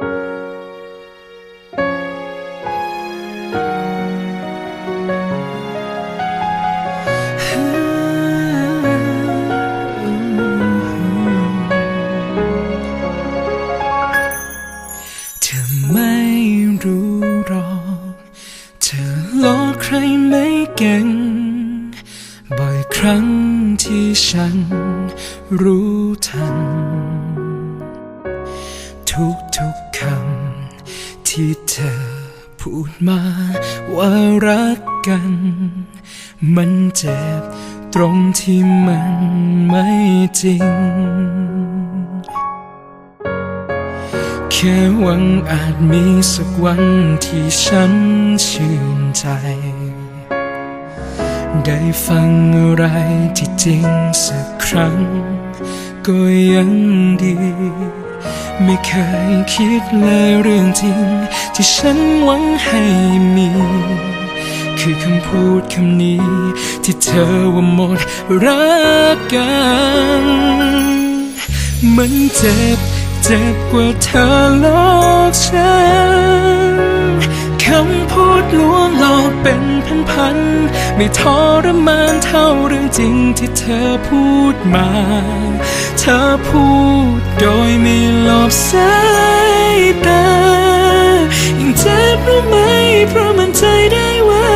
กเธอหลอกใครไม่เก่งบ่อยครั้งที่ฉันรู้ทัน ทุกทุก ที่เธอพูดมาว่ารักกัน มันเจ็บตรงที่มันไม่จริง แค่หวังอาจมีสักวันที่ฉันชื่นใจ ได้ฟังอะไรที่จริงสักครั้ง ก็ยังดี ไม่เคยคิดเลยเรื่องจริง ที่ฉันหวังให้มี คือคำพูดคำนี้ ที่เธอว่าหมดรักกัน มันเจ็บเจ็บกว่าเธอหลอกฉันคำพูดลวงหลอกเป็นพันๆไม่ทรมานเท่าเรื่องจริงที่เธอพูดมา เธอพูดโดยไม่หลบสายตายิ่งเจ็บรู้ไหม เพราะมันใจได้ว่า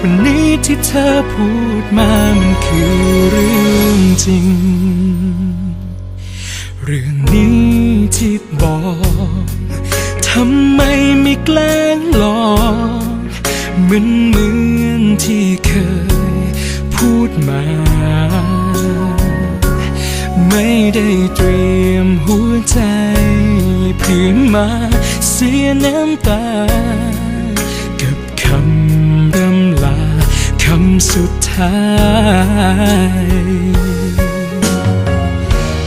วันนี้ที่เธอพูดมามันคือเรื่องจริง เรื่องนี้ที่บอกทำไมไม่แกล้งหลอกเหมือนเหมือนที่เคยพูดมา ไม่ได้เตรียมหัวใจเพื่อมาเสียน้ำตา กับคำรำลาคำสุดท้าย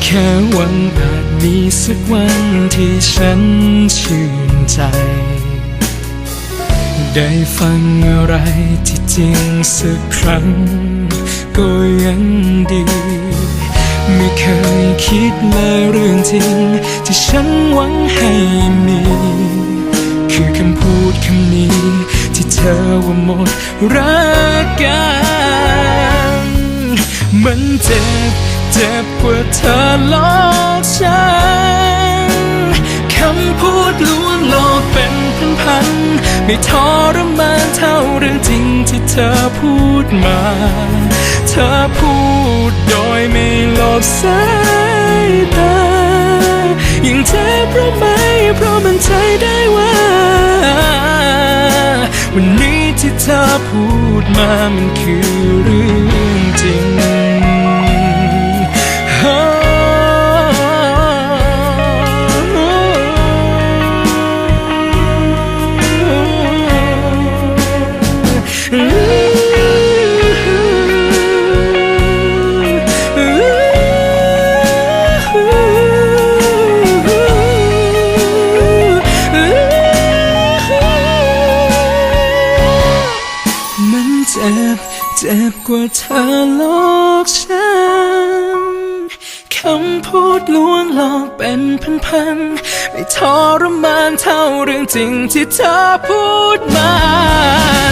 แค่หวังอาจมีสักวันที่ฉันชื่นใจ ได้ฟังอะไรที่จริงสักครั้งก็ยังดี เคยคิดเลยเรื่องจริง ที่ฉันหวังให้มี คือคำพูดคำนี้ ที่เธอว่าหมดรักกัน มันเจ็บเจ็บกว่าเธอหลอกฉันคำพูดลวงหลอกเป็นพันๆไม่ทรมานเท่าเรื่องจริงที่เธอพูดมา เธอพูดโดยไม่หลบสายตายิ่งเจ็บรู้ไหมเพราะมันใจได้ว่า วันนี้ที่เธอพูดมามันคือเรื่อง เจ็บ เจ็บกว่าเธอหลอกฉันคำพูดลวงหลอกเป็นพันๆไม่ทรมานเท่าเรื่องจริงที่เธอพูดมา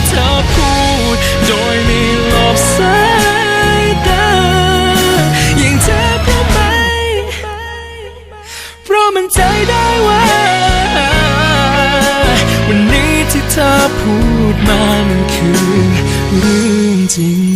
เธอพูดโดยไม่หลบสายตายิ่งเจ็บรู้ไหมเพราะมันใจได้ว่า วันนี้ที่เธอพูดมามันคือ เรื่องจริง